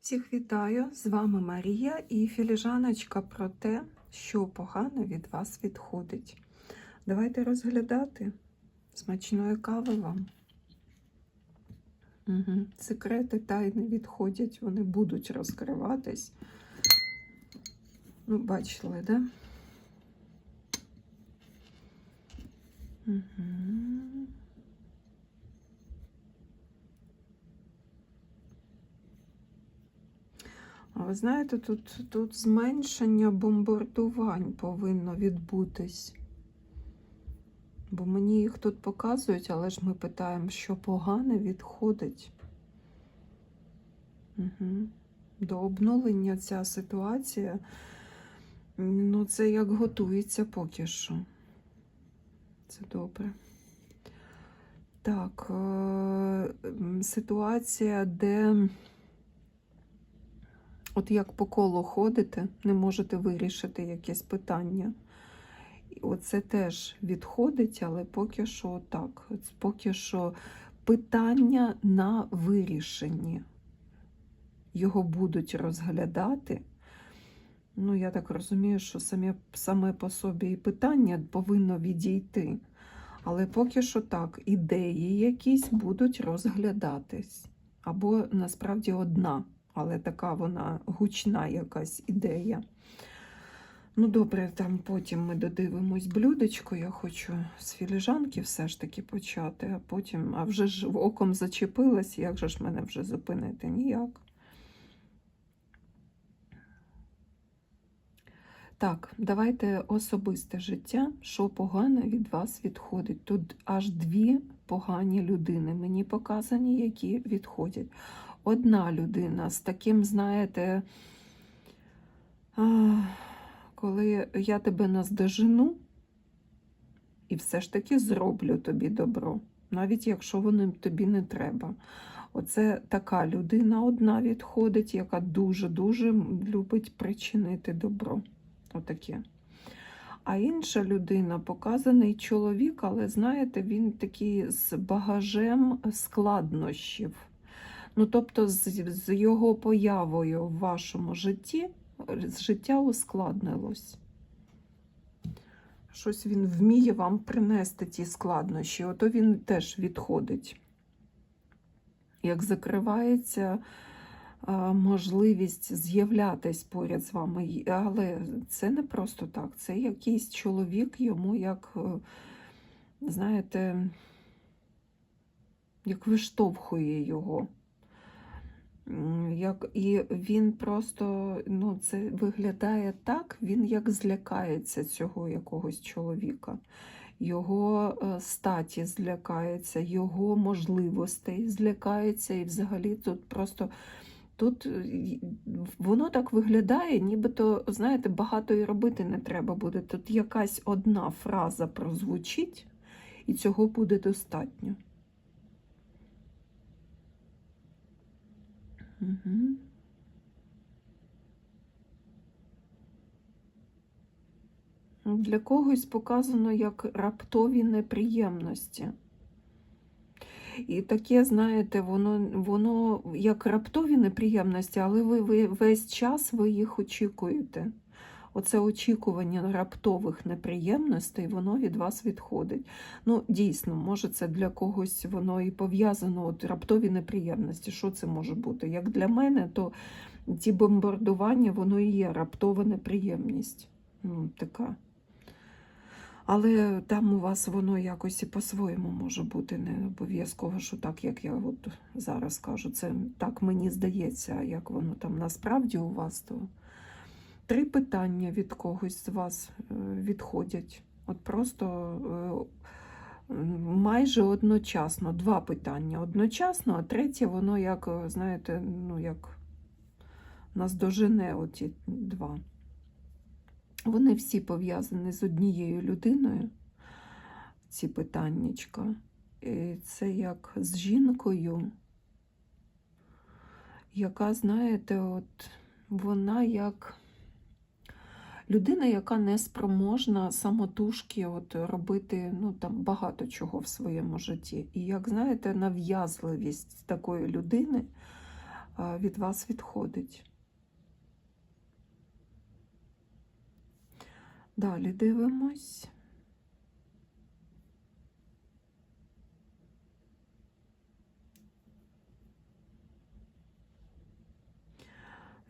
Всіх вітаю! З вами Марія і філіжаночка про те, що погано від вас відходить. Давайте розглядати смачної кави вам. Угу. Секрети тайни відходять, вони будуть розкриватись. Ну, бачили, да? Угу. Ви знаєте, тут, тут зменшення бомбардувань повинно відбутись. Бо мені їх тут показують, але ж ми питаємо, що погане відходить. Угу. До обнулення ця ситуація, ну, це як готується поки що. Це добре. Так, е, ситуація, де. От як по колу ходите, не можете вирішити якесь питання. Оце теж відходить, але поки що так. Поки що питання на вирішенні. Його будуть розглядати. Ну, я так розумію, що самі, саме по собі і питання повинно відійти. Але поки що так, ідеї якісь будуть розглядатись. Або насправді одна але така вона гучна якась ідея. Ну, добре, там потім ми додивимось блюдечко. Я хочу з філіжанки все ж таки почати, а потім, а вже ж оком зачепилась, як же ж мене вже зупинити? Ніяк. Так, давайте особисте життя, що погане від вас відходить. Тут аж дві погані людини мені показані, які відходять одна людина з таким, знаєте, коли я тебе наздожену і все ж таки зроблю тобі добро, навіть якщо воно тобі не треба. Оце така людина одна відходить, яка дуже-дуже любить причинити добро. Отаке. А інша людина показаний чоловік, але знаєте, він такий з багажем складнощів. Ну, тобто, з, з його появою в вашому житті життя ускладнилось. Щось він вміє вам принести ті складнощі, ото він теж відходить. Як закривається можливість з'являтись поряд з вами, але це не просто так. Це якийсь чоловік йому як, е, знаєте, як виштовхує його. Як, І він просто ну, це виглядає так, він як злякається цього якогось чоловіка, його е, статі злякається, його можливостей злякається, і взагалі тут просто тут е, воно так виглядає, нібито, знаєте, багато і робити не треба буде. Тут якась одна фраза прозвучить, і цього буде достатньо. Угу. Для когось показано як раптові неприємності. І таке, знаєте, воно воно як раптові неприємності, але ви, ви весь час ви їх очікуєте. Оце очікування раптових неприємностей, воно від вас відходить. Ну, дійсно, може, це для когось воно і пов'язано, от раптові неприємності. Що це може бути? Як для мене, то ті бомбардування, воно і є раптова неприємність. Ну, така. Але там у вас воно якось і по-своєму може бути. Не обов'язково, що так, як я от зараз кажу. Це так мені здається, як воно там насправді у вас, то три питання від когось з вас е, відходять. От просто е, майже одночасно. Два питання одночасно, а третє, воно як, е, знаєте, ну як наздожене оті два. Вони всі пов'язані з однією людиною, ці питаннячка. І це як з жінкою, яка, знаєте, от вона як людина, яка не спроможна самотужки от робити ну, там, багато чого в своєму житті. І як знаєте, нав'язливість такої людини від вас відходить. Далі дивимось.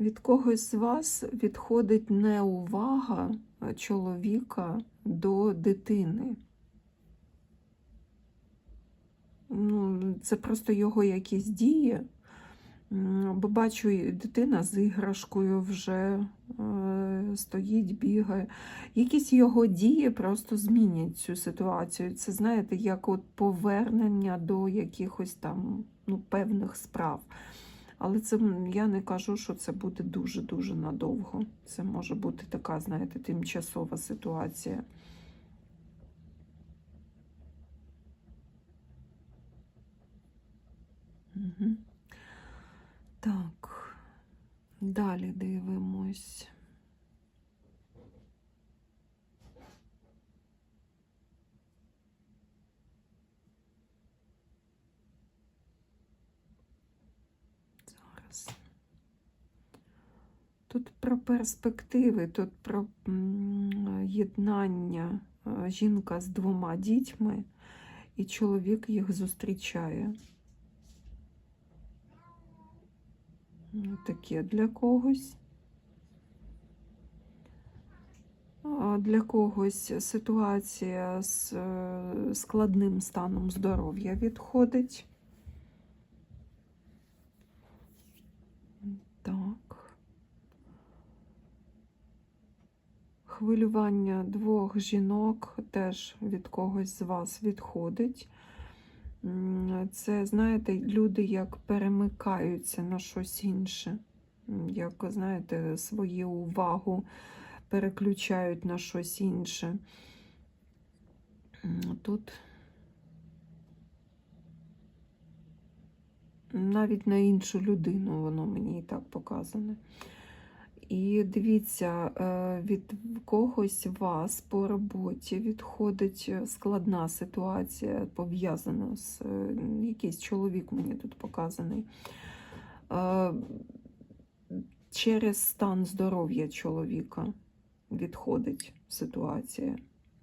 Від когось з вас відходить неувага е, чоловіка до дитини. Ну, це просто його якісь дії. Бо бачу, дитина з іграшкою вже е, стоїть, бігає. Якісь його дії просто змінять цю ситуацію. Це, знаєте, як от повернення до якихось там ну, певних справ. Але це я не кажу, що це буде дуже-дуже надовго. Це може бути така, знаєте, тимчасова ситуація. Угу. Так, далі дивимось. Зараз. Тут про перспективи, тут про єднання е, жінка з двома дітьми, і чоловік їх зустрічає. Ну, Таке для когось. Для когось ситуація з е, складним станом здоров'я відходить. Так. Хвилювання двох жінок теж від когось з вас відходить. Це, знаєте, люди як перемикаються на щось інше. Як, знаєте, свою увагу переключають на щось інше. Тут навіть на іншу людину воно мені і так показане. І дивіться, е, від когось вас по роботі відходить складна ситуація, пов'язана з е, якийсь чоловік мені тут показаний. Е, Через стан здоров'я чоловіка відходить ситуація.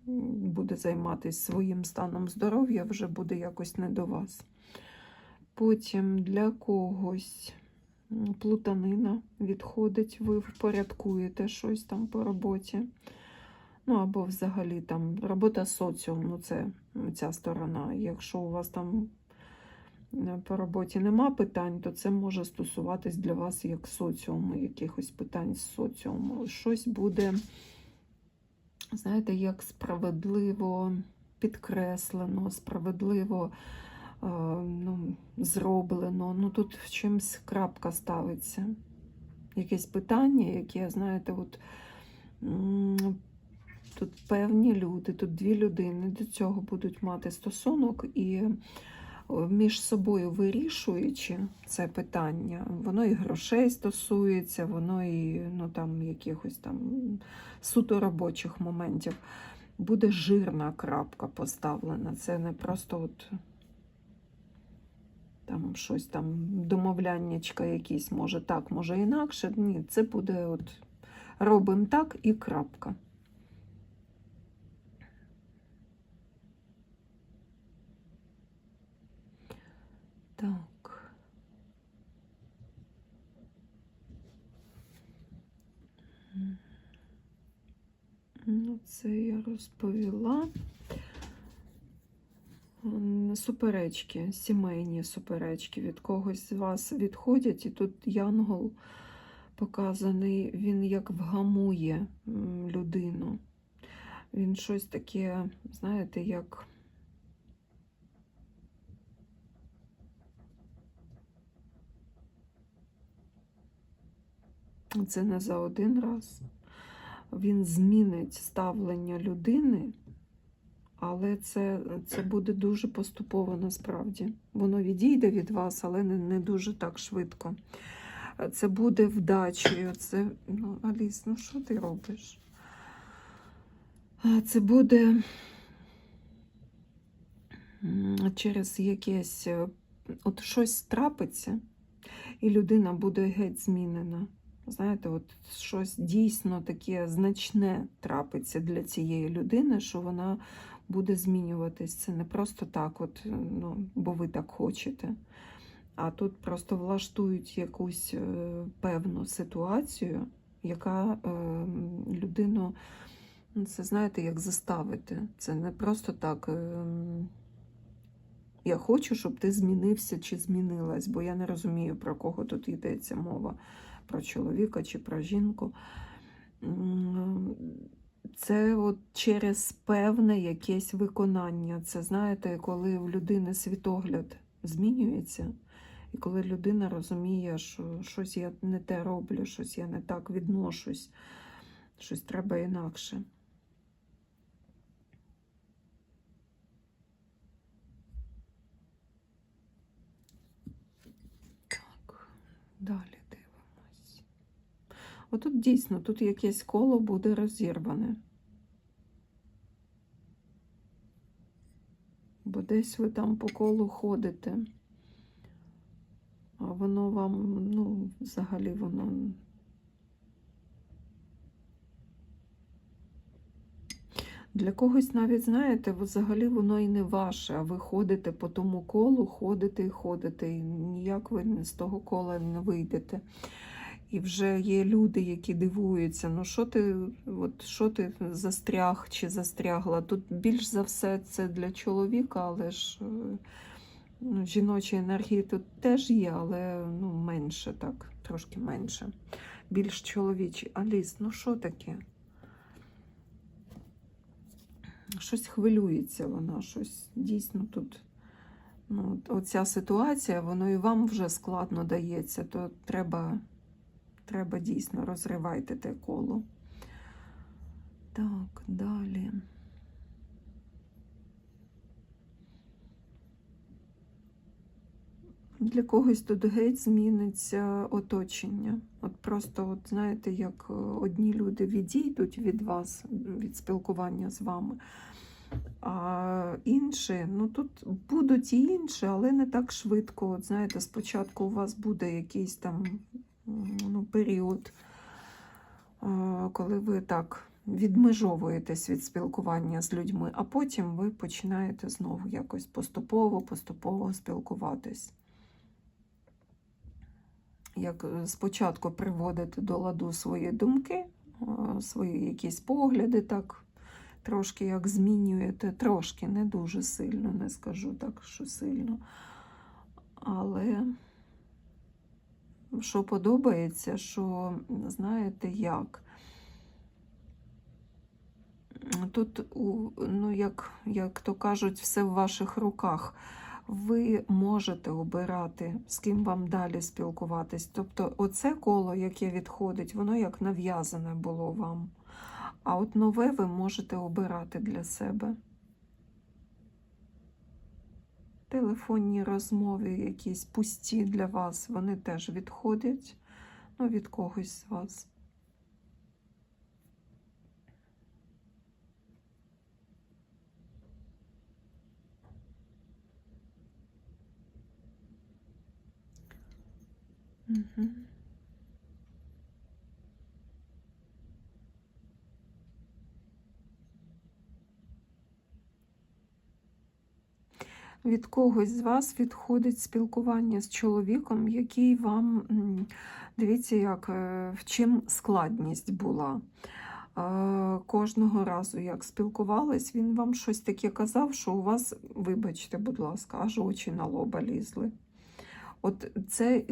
Буде займатися своїм станом здоров'я, вже буде якось не до вас. Потім для когось плутанина відходить, ви впорядкуєте щось там по роботі. Ну, або взагалі там робота соціум, ну це ця сторона. Якщо у вас там е, по роботі нема питань, то це може стосуватись для вас як соціуму, якихось питань з соціуму. Щось буде, знаєте, як справедливо підкреслено, справедливо ну, зроблено. Ну тут в чимсь крапка ставиться. Якесь питання, яке, знаєте, от тут певні люди, тут дві людини до цього будуть мати стосунок і між собою вирішуючи це питання, воно і грошей стосується, воно і ну, там, якихось там суто робочих моментів. Буде жирна крапка поставлена. Це не просто от там щось там домовляннячка якісь, може так, може інакше. Ні, це буде от робимо так і крапка. Так. Ну, це я розповіла. Суперечки, сімейні суперечки від когось з вас відходять, і тут янгол показаний, він як вгамує людину. Він щось таке, знаєте, як. Це не за один раз. Він змінить ставлення людини, але це, це буде дуже поступово насправді. Воно відійде від вас, але не, не дуже так швидко. Це буде вдачею. Це, ну, Аліс, ну що ти робиш? Це буде через якесь, е, от щось трапиться, і людина буде геть змінена. Знаєте, от щось дійсно таке значне трапиться для цієї людини, що вона буде змінюватись. Це не просто так, от, ну, бо ви так хочете. А тут просто влаштують якусь е, певну ситуацію, яка е, людину, ну, це знаєте, як заставити. Це не просто так. Е, я хочу, щоб ти змінився чи змінилась, бо я не розумію, про кого тут йдеться мова, про чоловіка чи про жінку. Це от через певне якесь виконання. Це знаєте, коли в людини світогляд змінюється, і коли людина розуміє, що щось я не те роблю, щось я не так відношусь, щось треба інакше. Так, далі. Отут дійсно, тут якесь коло буде розірване. Бо десь ви там по колу ходите, а воно вам, ну, взагалі воно. Для когось навіть, знаєте, взагалі воно і не ваше, а ви ходите по тому колу, ходите і ходите, і ніяк ви з того кола не вийдете. І вже є люди, які дивуються, ну що ти, от, що ти застряг чи застрягла. Тут більш за все це для чоловіка, але ж ну, жіночі енергії тут теж є, але ну, менше так, трошки менше. Більш чоловічі. Аліс, ну що таке? Щось хвилюється вона, щось дійсно тут. Ну, оця ситуація, воно і вам вже складно дається, то треба. Треба дійсно розривайте те коло. Так, далі. Для когось тут геть зміниться оточення. От просто, от знаєте, як е, одні люди відійдуть від вас, від спілкування з вами, а інші, ну тут будуть і інші, але не так швидко. От знаєте, спочатку у вас буде якийсь там ну, період, е, коли ви так відмежовуєтесь від спілкування з людьми, а потім ви починаєте знову якось поступово, поступово спілкуватись. Як е, спочатку приводити до ладу свої думки, е, свої якісь погляди, так трошки як змінюєте, трошки, не дуже сильно, не скажу так, що сильно. Але що подобається, що знаєте як. Тут, ну, як, як то кажуть, все в ваших руках. Ви можете обирати, з ким вам далі спілкуватись. Тобто, оце коло, яке відходить, воно як нав'язане було вам. А от нове ви можете обирати для себе. Телефонні розмови, якісь пусті для вас, вони теж відходять ну, від когось з вас. Угу. Від когось з вас відходить спілкування з чоловіком, який вам, дивіться, як, е, в чим складність була. Е, Кожного разу, як спілкувались, він вам щось таке казав, що у вас, вибачте, будь ласка, аж очі на лоба лізли. От це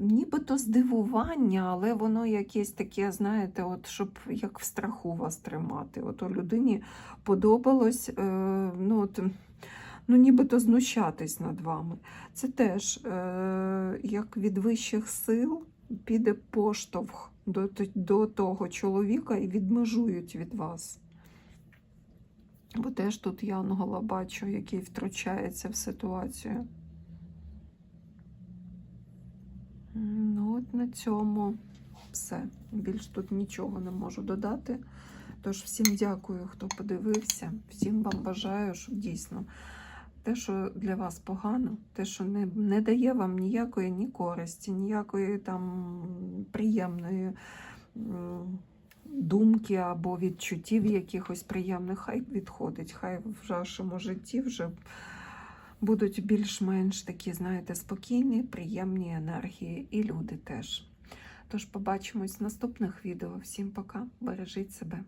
нібито здивування, але воно якесь таке, знаєте, от щоб як в страху вас тримати. От у людині подобалось, е, ну, от, ну, нібито знущатись над вами. Це теж е, як від вищих сил піде поштовх до, до того чоловіка і відмежують від вас. Бо теж тут Янгола бачу, який втручається в ситуацію. Ну, от на цьому все. Більш тут нічого не можу додати. Тож всім дякую, хто подивився. Всім вам бажаю, щоб дійсно те, що для вас погано, те, що не, не дає вам ніякої ні користі, ніякої там приємної думки або відчуттів якихось приємних, хай відходить, хай в вашому житті вже будуть більш-менш такі, знаєте, спокійні, приємні енергії, і люди теж. Тож побачимось в наступних відео. Всім пока, бережіть себе.